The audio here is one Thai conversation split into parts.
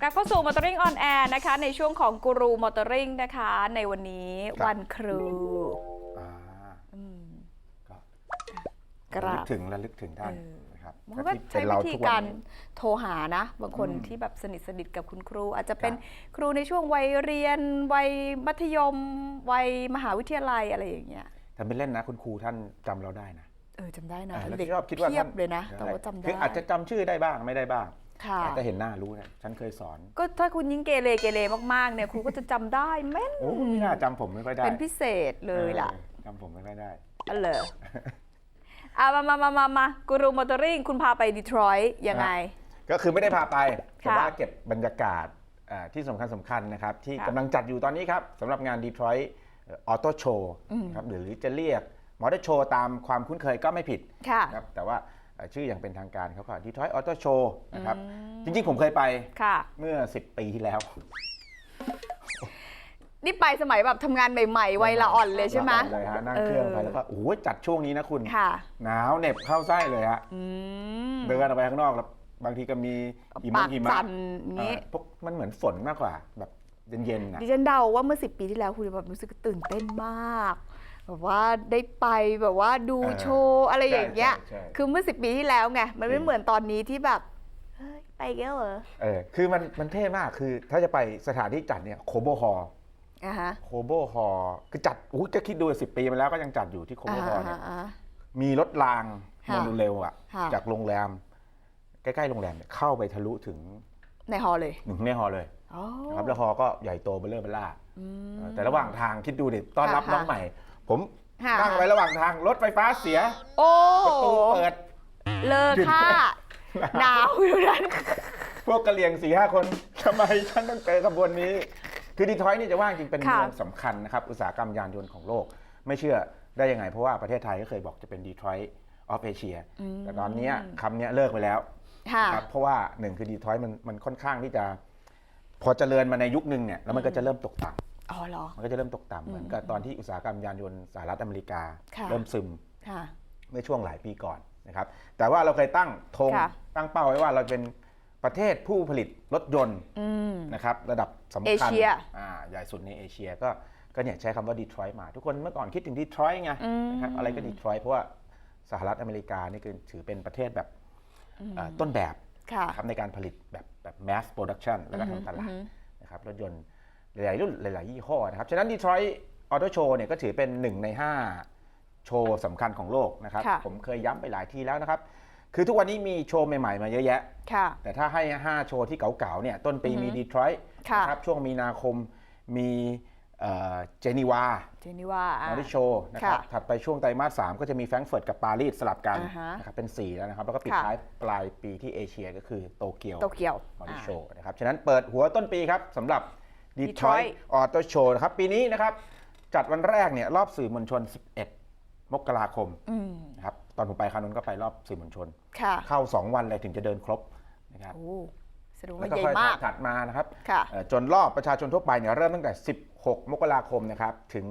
กลับเข้าสู่ Motoring on Air นะคะ ในช่วงของกูรูมอเตอร์ริงนะคะ ในวันนี้ครับ วันครูอ่าอืม ก็กราบลึกถึงและลึกถึงท่านเออ นะครับมันก็ที่ใช้เป็นวิเาธีทุการนี้โทรหานะ บางคนอืมที่แบบสนิทสนิทกับคุณครู อาจจะเป็นครับครูในช่วงวัยเรียน วัยมัธยม วัยมหาวิทยาลัยอะไรอย่างเงี้ยทำเป็นเล่นนะคุณครูท่านจำเราได้นะเออจำได้นะอ่าแล้วเด็กชอบคิดว่าเพียบท่านเลยนะใช่แต่ว่าจำได้ คืออาจจะจำชื่อได้บ้างไม่ได้บ้าง ค่ะ แต่เห็นหน้ารู้นะฉันเคยสอน ก็ถ้าคุณยิ่งเกเรเกเรมากๆเนี่ยครูก็จะจำได้แม่นโอ้ไม่น่าจำผมไม่ค่อยได้เป็นพิเศษเลยล่ะออจำผมไม่ค่อยได้อ๋อเหรออะมามามามามากูรูมอเตอร์ริงคุณพาไปดีทรอยต์ยังไง ก็คือไม่ได้พาไปแต่ค่ะว่าเก็บบรรยากาศอ่าที่สำคัญสำคัญนะครับ ที่ค่ะ กำลังจัดอยู่ตอนนี้ครับสำหรับงาน Detroit Auto Show อืมครับหรือจะเรียกมอเตอร์โชว์ตามความคุ้นเคยก็ไม่ผิดค่ะนะครับแต่ว่าเอ่อ ชื่ออย่างเป็นทางการเขาก็ Detroit Auto Show นะครับอืมจริงๆ ผมเคยไปค่ะเมื่อ 10 ปีที่แล้ว นี่ไปสมัยแบบทำงานใหม่ๆ วัยละอ่อนเลยใช่ไหมละอ่อนเลยฮะนั่งเครื่องไปเออแล้วก็โอ้โหจัดช่วงนี้นะคุณค่ะหนาวเหน็บเข้าไส้เลยฮะอืมเดินออกไปข้างนอกแล้วบางทีก็มีหิมะปากหิมะสั่นอย่างงี้เอ่อพวกมันเหมือนฝนมากกว่าแบบเย็นๆนะดิฉันเดาว่าเมื่อสิปีที่แล้วคุณแบบรู้สึกตื่นเต้นมาก แบบว่าได้ไปแบบว่าดูโชว์อะไรอย่างเงี้ย ใช่ใช่ คือเมื่อสิปีที่แล้วไง มันจริไม่งเหมือนตอนนี้ที่แบบเฮ้ยไปแก้วเหรอเออคือมันมันเท่มากคือถ้าจะไปสถานที่จัดเนี่ยโคโบฮอลอ่าฮะโคโบฮอลคือจัดอู้จะคิดดูสิปีมาแล้วก็ยังจัดอยู่ที่โคโบฮอลเนี่ยอ่าฮะมีรถรางค่ะโมโนเรลอะค่ะ จากโรงแรม ใกล้ๆโรงแรมเนี่ยเข้าไปทะลุถึงในฮอลล์เลยหนึ่งในฮอลเลยอ๋อนะครับแล้วฮอก็ใหญ่โตเบลเลอร์เบลล่า อืม แต่ระหว่างทางคิดดูดิต้อนรับค่ะน้องใหม่ ผมค่ะ นั่งไว้ระหว่างทางรถไฟฟ้าเสียโอ้ประตูเปิด เลอค่าหนาวอยู่นั้น พวกกะเหรี่ยงสี่ห้าคนทำไมฉันต้องเจอขบวนนี้ คือดีทรอยต์นี่จะว่าจริงเป็นค่ะเมืองสำคัญนะครับ อุตสาหกรรมยานยนต์ของโลก ไม่เชื่อได้ยังไง เพราะว่าประเทศไทยก็เคยบอกจะเป็นดีทรอยต์ออฟเอเชียแต่ตอนเนี้ยคำเนี้ยเลิกไปแล้ว ค่ะ นะครับเพราะว่าหนึ่งคือดีทรอยต์มันมันค่อนข้างที่จะ พอเจริญมาในยุคนึงเนี่ยแล้วมันก็จะเริ่มตกต่ำ อ๋อเหรอ มันก็จะเริ่มตกต่ำเหมือนกับตอนที่อุตสาหกรรมยานยนต์สหรัฐอเมริกา ค่ะ เริ่มซึมค่ะ เมื่อช่วงหลายปีก่อนนะครับ แต่ว่าเราเคยตั้งธงค่ะ ตั้งเป้าไว้ว่าเราเป็นประเทศผู้ผลิตรถยนต์อืม นะครับระดับสำเอคัญเชีย อ่าใหญ่สุดในเอเชียก็ก็เนี่ยใช้คำว่าดีทรอยต์มา ทุกคนเมื่อก่อนคิดถึงดีทรอยต์ไงอืมนะครับอะไรก็ดีทรอยต์เพราะว่าสหรัฐอเมริกานี่คือถือเป็นประเทศแบบเอ่อต้นแบบค่ะ นะครับในการผลิตแบบแบบ mass production แล้วก็ทำตลาดอือฮึนะครับรถยนต์ หลายๆรุ่นหลาย ๆ ยี่ห้อนะครับ ฉะนั้น Detroit Auto Show เนี่ยก็ถือเป็นหนึ่งใน 5 โชว์สำคัญของโลกนะครับค่ะผมเคยย้ำไปหลายทีแล้วนะครับ คือทุกวันนี้มีโชว์ใหม่ ๆ มาเยอะแยะค่ะแต่ถ้าให้ 5 โชว์ที่เก่า ๆ เนี่ย ต้นปีอือฮึมี Detroit ค่ะนะครับช่วงมีนาคมมีเจนีวาเจนี่ว่าอะมอเตอร์โชว์นะครับค่ะถัดไปช่วงไตรมาส3ก็จะมีแฟรงก์เฟิร์ตกับปารีสสลับกันอ่าฮะนะครับ เป็น 4 แล้วนะครับ แล้วก็ปิดค่ะท้ายปลายปีที่เอเชียก็คือโตเกียว โตเกียวมอเตออะร์โชว์นะครับ ฉะนั้นเปิดหัวต้นปีครับสำหรับ Detroit Detroit Auto Show นะครับ ปีนี้นะครับ จัดวันแรกเนี่ยรอบสื่อมวลชน 11 มกราคมอืมนะครับตอนผมไปคราวนั้นก็ไปรอบสื่อมวลชนค่ะเข้า 2 วันเลยถึงจะเดินครบนะครับโอ้แสดงแล้ว่าวก็ใหญ่ค่อยมากถัดมานะครับค่ะเอ่อจนรอบประชาชนทั่วไปเนี่ยเริ่มตั้งแต่ 16 มกราคมนะครับถึง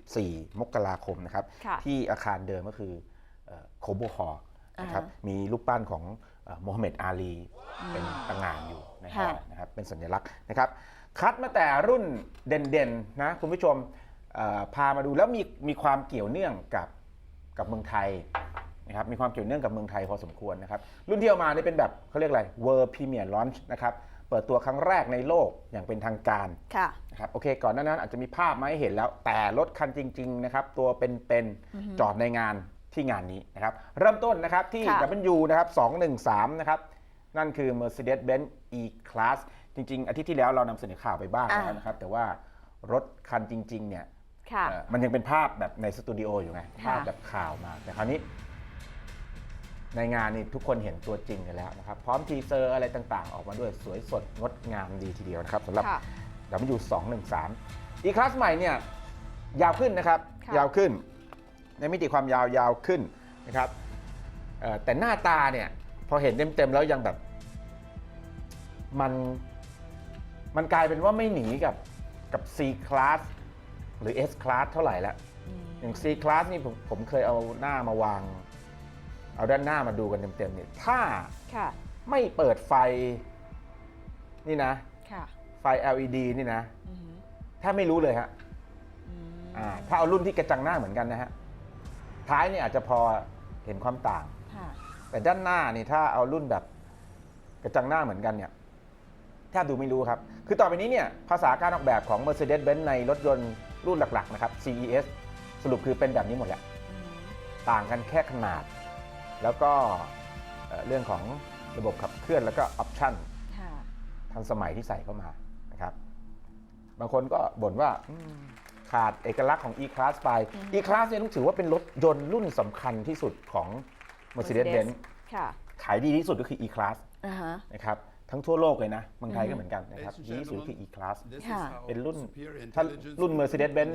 24 มกราคมนะครับค่ะที่อาคารเดิมก็คือโคโบคอนะครับอ่าฮะมีรูปปั้นของโมฮัมเหม็ดอาลีเป็นต่างงานอยู่นะฮะค่ะนะครับเป็นสัญลักษณ์นะครับ คัดมาแต่รุ่นเด่นๆนะคุณผู้ชมเอ่อพามาดูแล้วมีมีความเกี่ยวเนื่องกับกับเมืองไทยนะครับมีความเกี่ยวเนื่องกับเมืองไทยพอสมควรนะครับรุ่นที่เอามานี่เป็นแบบเขาเรียกอะไร World Premier Launch นะครับเปิดตัวครั้งแรกในโลกอย่างเป็นทางการค่ะนะครับโอเคก่อนหน้านั้นอาจจะมีภาพมาให้เห็นแล้วแต่รถคันจริงๆนะครับตัวเป็นๆจอดในงานที่งานนี้นะครับเริ่มต้นนะครับที่ค่ะ W นะครับ213นะครับนั่นคือ Mercedes-Benz E-Class จริง ๆ อาทิตย์ที่แล้วเรานำเสนอข่าวไปบ้างแล้วนะครับ แต่ว่ารถคันจริง ๆ เนี่ยค่ะ เอ่อมันยังเป็นภาพแบบในสตูดิโออยู่ไง ค่ะ ภาพแบบข่าวมา แต่คราวนี้ ในงานนี่ทุกคนเห็นตัวจริงกันแล้วนะครับ พร้อมทีเซอร์อะไรต่าง ๆ ออกมาด้วยสวยสดงดงามดีทีเดียวนะครับสำหรับ ค่ะ W 2 1 3อีคลาสใหม่เนี่ยยาวขึ้นนะครับ ค่ะ ยาวขึ้น ในมิติความยาวยาวขึ้นนะครับเอ่อแต่หน้าตาเนี่ยพอเห็นเต็มๆแล้วยังแบบ มัน มันกลายเป็นว่าไม่หนีกับกับ C class หรือ S class เท่าไหร่แล้วอืมอย่าง C class นี่ผมผมเคยเอาหน้ามาวาง เอาด้านหน้ามาดูกันเต็มๆเนี่ยถ้าค่ะ ไม่เปิดไฟนี่นะ ค่ะไฟ LED นี่นะอือหือแทบไม่รู้เลยฮะอืมอ่าถ้าเอารุ่นที่กระจังหน้าเหมือนกันนะฮะท้ายเนี่ยอาจจะพอเห็นความต่าง ค่ะ แต่ด้านหน้านี่ถ้าเอารุ่นแบบกระจังหน้าเหมือนกันเนี่ย แทบดูไม่รู้ครับ คือต่อไปนี้เนี่ยภาษาการออกแบบของ Mercedes-Benz ในรถยนต์รุ่นหลักๆนะครับ CES สรุปคือเป็นแบบนี้หมดแหละอืมต่างกันแค่ขนาด แล้วก็เอ่อเรื่องของระบบขับเคลื่อนแล้วก็ออปชั่นค่ะทันสมัยที่ใส่เข้ามานะครับบางคนก็บ่นว่าอืมขาดเอกลักษณ์ของ E-Class ไป E-Class เนี่ยต้องถือว่าเป็นรถยนต์รุ่นสำคัญที่สุดของ Mercedes-Benz ค่ะขายดีที่สุดก็คือ E-Class อ่าฮะนะครับ ทั้งทั่วโลกเลยนะเมืองไทยก็เหมือนกันนะครับดีที่สุดก็คือ E-Class ค่ะเป็นรุ่นถ้ารุ่น Mercedes-Benz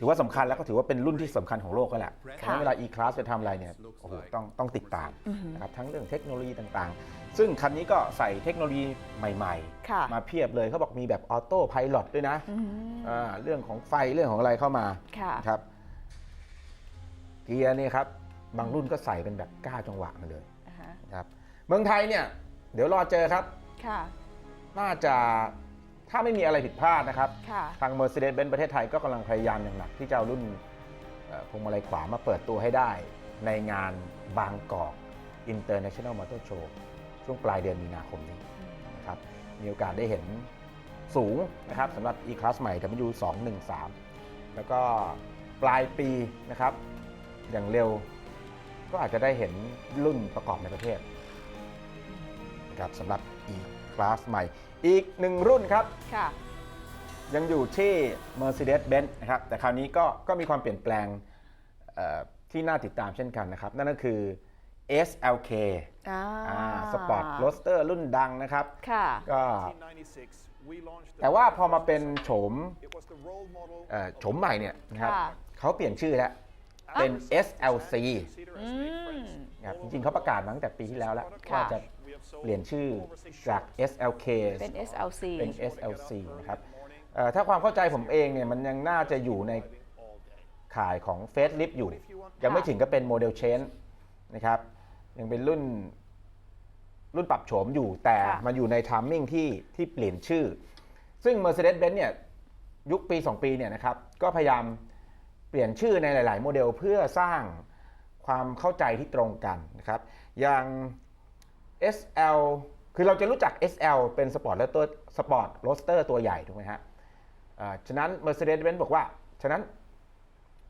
ถือว่าสำคัญแล้วก็ถือว่าเป็นรุ่นที่สำคัญของโลกก็แหละเพราะฉะนั้นเวลา E-Class จะทำอะไรเนี่ยโอ้โหต้องต้องติดตามนะครับทั้งเรื่องเทคโนโลยีต่างๆ ซึ่งคันนี้ก็ใส่เทคโนโลยีใหม่ค่ะๆมาเพียบเลยเขาบอกมีแบบออโต้พายロด้วยนะอืมอ่าเรื่องของไฟเรื่องของอะไรเข้ามาค่ะนะครับเกียร์เนี่ยครับบางรุ่นก็ใส่เป็นแบบ9จังหวะมาเลยอ่าฮะนะครับเมืองไทยเนี่ย เดี๋ยวรอเจอครับ ค่ะ น่าจะถ้าไม่มีอะไรผิดพลาดนะครับ ค่ะ ทาง Mercedes-Benz ประเทศไทยก็กำลังพยายามอย่างหนัก ที่จะเอารุ่นเอ่อพวงมาลัยขวามาเปิดตัวให้ได้ ในงานบางกอก International Motor Show ช่วงปลายเดือนมีนาคมนี้นะครับ มีโอกาสได้เห็นสูงนะครับสำหรับ E-Class ใหม่ W 2 1 3แล้วก็ปลายปีนะครับ อย่างเร็วก็อาจจะได้เห็นรุ่นประกอบในประเทศนะ ครับสำหรับ E-Class ใหม่ อีกหนึ่งรุ่นครับ ค่ะ ยังอยู่ที่ Mercedes-Benz นะครับ แต่คราวนี้ก็ก็มีความเปลี่ยนแปลงเอ่อที่น่าติดตามเช่นกันนะครับ นั่นก็คือ SLK อ่าสปอร์ตโรสเตอร์รุ่นดังนะครับ ค่ะ ก็1996แต่ว่าพอมาเป็นโฉม It was the role model เอ่อโฉมใหม่เนี่ยนะครับค่ะ เขาเปลี่ยนชื่อแล้ว เป็น SLC Cedar อื Estate ม Friends. นะครับจริงๆเขาประกาศมาตั้งแต่ปีที่แล้วแล้วค่ะ ว่าจะ เปลี่ยนชื่อจาก SLK เป็น SLC เป็น SLC นะครับเอ่อถ้าความเข้าใจผมเองเนี่ยมันยังน่าจะอยู่ใน all day. ข่ายของเฟสลิฟอยู่ ยังไม่ถึงก็เป็นโมเดลเชนนะครับ ยังเป็นรุ่นรุ่นปรับโฉมอยู่ แต่ค่ะมาอยู่ในทามมิ่งที่ที่เปลี่ยนชื่อ ซึ่ง Mercedes-Benz เนี่ยยุคปี 2 ปีเนี่ยนะครับก็พยายามเปลี่ยนชื่อในหลาย ๆ โมเดลเพื่อสร้างความเข้าใจที่ตรงกันนะครับ อย่าง SL คือเราจะรู้จัก SL เป็นสปอร์ตและตัวสปอร์ตโรสเตอร์ตัวใหญ่ถูกไหมฮะฉะนั้น Mercedes-Benz บอกว่า ฉะนั้น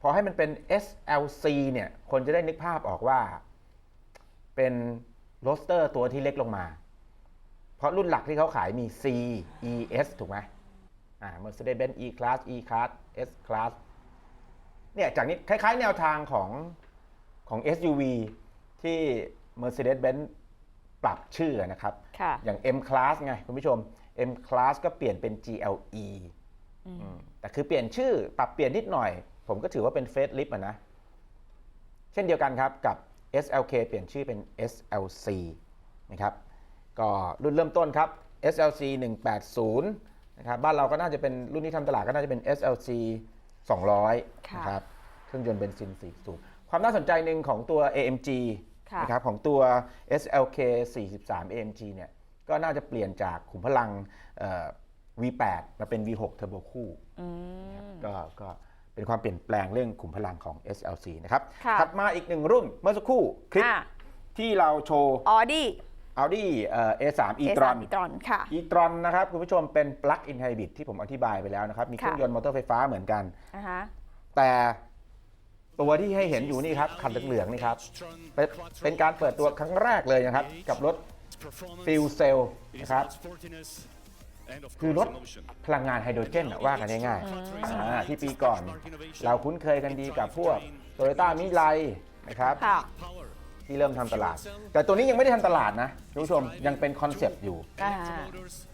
พอให้มันเป็น SLC เนี่ย คนจะได้นึกภาพออกว่า เป็นโรสเตอร์ตัวที่เล็กลงมา เพราะรุ่นหลักที่เขาขายมี C E S ถูกไหมอ่า Mercedes-Benz E Class E Class S Class เนี่ย จากนี้คล้ายๆ แนวทางของของ SUV ที่ Mercedes-Benz ปรับชื่อนะครับ ค่ะ อย่าง M Class ไงคุณผู้ชม M Class ก็เปลี่ยนเป็น GLE อืมแต่คือเปลี่ยนชื่อปรับเปลี่ยนนิดหน่อย ผมก็ถือว่าเป็นเฟสลิฟต์นะ เช่นเดียวกันครับกับ SLK เปลี่ยนชื่อเป็น SLC นะครับ ก็รุ่นเริ่มต้นครับ SLC 180นะครับบ้านเราก็น่าจะเป็นรุ่นที่ทำตลาดก็น่าจะเป็น SLC 200ค่ะ นะครับเครื่องยนต์เบนซิน4สูบความน่าสนใจหนึ่งของตัว AMG ค่ะ นะครับของตัว SLK 43 AMG เนี่ยก็น่าจะเปลี่ยนจากขุมพลังเอ่อ V8 มาเป็น V6 เทอร์โบคู่อืมก็ก็เป็นความเปลี่ยนแปลงเรื่องขุมพลังของ SLC นะครับค่ะถัดมาอีกหนึ่งรุ่นเมื่อสักครู่คลิปอ่าที่เราโชว์ออดี้ Audi เอ่อ A3 e-tron e-tron ค่ะ e-tron นะครับ คุณผู้ชมเป็น plug-in hybrid ที่ผมอธิบายไปแล้วนะครับ มีเครื่องค่ะยนต์มอเตอร์ไฟฟ้าเหมือนกันอ่าฮะแต่ ตัวที่ให้เห็นอยู่นี่ครับคันเหลืองๆนี่ครับเป็นเป็นการเปิดตัวครั้งแรกเลยนะครับ กับรถ Fuel Cell นะครับคือรถพลังงานไฮโดรเจนอะว่ากันง่ายๆอ่าที่ปีก่อน เราคุ้นเคยกันดีกับพวกโตโยต้ามิไลนะครับค่ะที่เริ่มทำตลาด แต่ตัวนี้ยังไม่ได้ทำตลาดนะคุณผู้ชมยังเป็นคอนเซปต์อยู่อ่า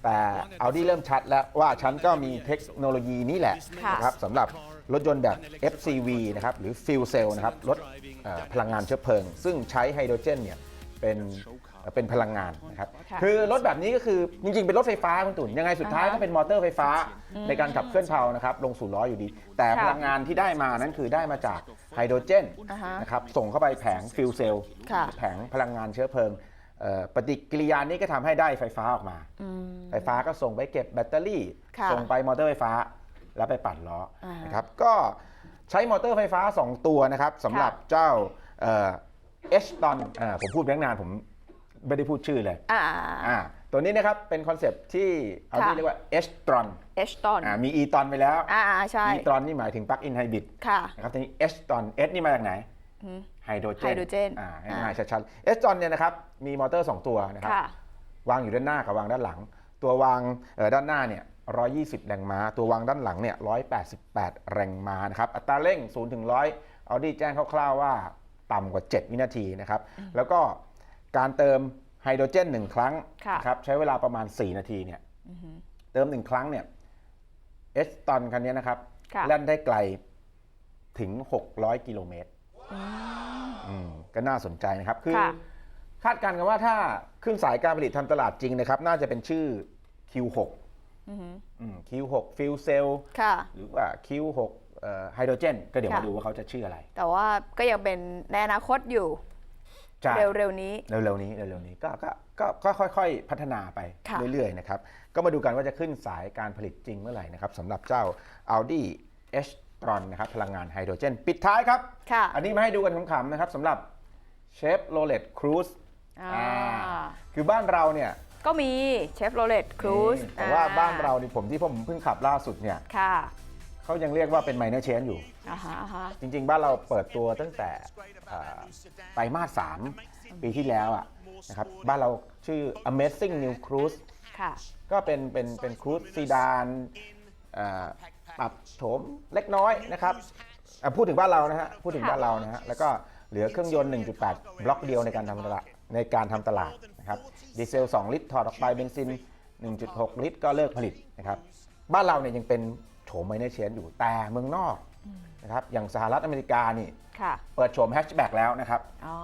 แต่ Audi เริ่มชัดแล้วว่าฉันก็มีเทคโนโลยีนี้แหละค่ะนะครับสำหรับ รถยนต์แบบ FCV นะครับหรือ Fuel Cell นะครับรถเอ่อพลังงานเชื้อเพลิง ซึ่งใช้ไฮโดรเจนเนี่ยเป็นเอ่อเป็นพลังงานนะครับค่ะคือรถแบบนี้ก็คือจริงๆ เป็นรถไฟฟ้าคุณตุ่นยังไงสุดท้ายอ่าฮะก็เป็นมอเตอร์ไฟฟ้าในการขับเคลื่อนเพลานะครับลงสู่ล้ออยู่ดี แต่ค่ะพลังงานที่ได้มานั้นคือได้มาจากไฮโดรเจนอ่าฮะนะครับส่งเข้าไปแผงฟิวเซลค่ะแผงพลังงานเชื้อเพลิงเอ่อปฏิกิริยานี้ก็ทำให้ได้ไฟฟ้าออกมาอืมไฟฟ้าก็ส่งไปเก็บแบตเตอรี่ค่ะส่งไปมอเตอร์ไฟฟ้า แล้วไปปั่นล้ออ่านนะครับก็ใช้มอเตอร์ไฟฟ้า 2 ตัวนะครับสำหรับเจ้าเอชตอนผมพูดไปตั้งนานผมไม่ได้พูดชื่อเลยอ่าอ่าตัวนี้นะครับเป็นคอนเซปต์ที่เอาที่ค่ะเรียกว่าเอชตรอนเอชตอนมีอีตอนไปแล้วอ่าใช่อีตรอนนี่หมายถึงปลั๊กอินไฮบริดค่ะนะครับทีนี้เอชตอนเอชนี่มาจากไหนอืมไฮโดรเจนไฮโดรเจนอ่าอ่าง่ายๆชัดๆเอชตอนเนี่ยนะครับมีมอเตอร์ 2 ตัวนะครับค่ะวางอยู่ด้านหน้ากับวางด้านหลัง ตัววางเอ่อด้านหน้าเนี่ย 120 แรงม้า ตัววางด้านหลังเนี่ย 188 แรงม้านะครับ อัตราเร่ง 0 ถึง 100 เอาดีแจ้งคร่าวๆว่าต่ำกว่า 7 วินาทีนะครับ แล้วก็การเติมไฮโดรเจน 1 ครั้งค่ะนะครับ ใช้เวลาประมาณ 4 นาทีเนี่ยเติม 1 ครั้งเนี่ยเอสตอนคันนี้นะครับค่ะแล่นได้ไกลถึง 600 กิโลเมตรอืมก็น่าสนใจนะครับ คือค่ะคาดการณ์กันว่าถ้าขึ้นสายการผลิตทำตลาดจริงนะครับ น่าจะเป็นชื่อ Q6 อือหืออืม Q6 Fuel Cell ค่ะหรือว่า Q6 ไฮโดรเจนก็เดี๋ยวค่ะมาดูว่าเขาจะชื่ออะไร แต่ว่าก็ยังเป็นในอนาคตอยู่ใช่เร็วๆนี้เร็วๆนี้เร็วๆนี้ก็ก็ก็ก็ค่อยๆ พัฒนาไปค่ะเรื่อยๆนะครับก็มาดูกันว่าจะขึ้นสายการผลิตจริงเมื่อไหร่นะครับสำหรับเจ้า Audi h t r o n นะครับพลังงานไฮโดรเจน ปิดท้ายครับค่ะอันนี้มาให้ดูกันขำๆนะครับสำหรับเชฟโรเลตครูซอ่าคือบ้านเราเนี่ย ก็มีเชฟโรเลตครูซแต่ว่าบ้านเรานี่ผมที่ผมเพิ่งขับล่าสุดเนี่ยค่ะเขายังเรียกว่าเป็นไมเนอร์เชนอยู่ อ่าฮะอ่าฮะจริง ๆ บ้านเราเปิดตัวตั้งแต่เอ่อไตรมาสสามปีที่แล้วอะนะครับบ้านเราชื่อ Amazing New Cruise ค่ะ ก็เป็นเป็นเป็นครูซซีดานเอ่อปรับโฉมเล็กน้อยนะครับอะพูดถึงบ้านเรานะฮะพูดถึงค่ะ บ้านเรานะฮะแล้วก็เหลือเครื่องยนต์ 1.8 บล็อกเดียวในการทำตลาด ในการทำตลาดนะครับดีเซล 2 ลิตรถอดออกไปเบนซิน 1.6 ลิตร ก็เลิกผลิตนะครับบ้านเราเนี่ยยังเป็นโฉมไมเนอร์เชนอยู่แต่เมืองนอกนะครับอย่างสหรัฐอเมริกานี่ค่ะเปิดโฉมแฮชแบ็กแล้วนะครับอ๋อ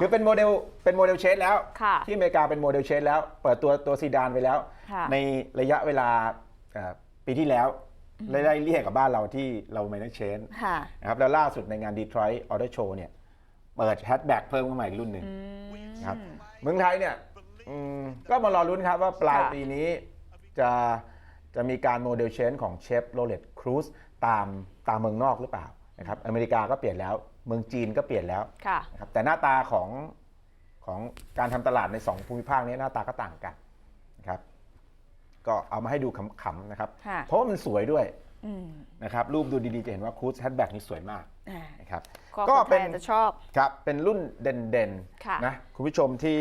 คือเป็นโมเดลเป็นโมเดลเชนแล้วค่ะที่อเมริกาเป็นโมเดลเชนแล้ว เปิดตัวตัวซีดานไปแล้วค่ะในระยะเวลาเอ่อปีที่แล้วไล่ๆเรียกกับบ้านเราที่เราไม่ได้เชนค่ะนะครับแล้วล่าสุดในงาน Detroit Auto Show เนี่ย เปิดแฮชแบ็กเพิ่มขึ้นมาอีกรุ่นหนึ่งนะครับ เมืองไทยเนี่ยอืมก็มารอลุ้นครับว่าปลายค่ะ ปีนี้จะจะมีการโมเดลเชนของเชฟโรเลตครูซตามตามเมืองนอกหรือเปล่านะครับอเมริกาก็เปลี่ยนแล้ว เมืองจีนก็เปลี่ยนแล้ว ค่ะ นะครับแต่หน้าตาของของการทำตลาดใน 2 ภูมิภาคนี้หน้าตาก็ต่างกันนะครับก็เอามาให้ดูขำๆนะครับ ค่ะ เพราะว่ามันสวยด้วยอืม นะครับรูปดูดีๆ จะเห็นว่าคูดแฮทแบ็กนี่สวยมากอ่านะครับก็ก็คนไทเป็นยอาจจะชอบครับเป็นรุ่นเด่นค่ะๆนะคุณผู้ชมที่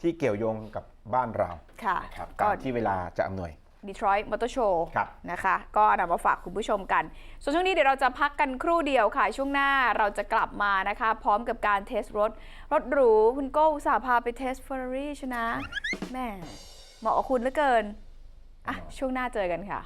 ที่เกี่ยวโยงกับบ้านเราค่ะนะครับก็ตามที่เวลาจะอำนวย Detroit Motor Show ครับนะคะ ก็นำมาฝากคุณผู้ชมกัน ส่วนช่วงนี้เดี๋ยวเราจะพักกันครู่เดียวค่ะ ช่วงหน้าเราจะกลับมานะคะ พร้อมกับการเทสรถ รถหรู คุณโก้อุตส่าห์พาไปเทส Ferrari ชนะแม่เหมาะกับคุณเหลือเกิน อะ ช่วงหน้าเจอกันค่ะ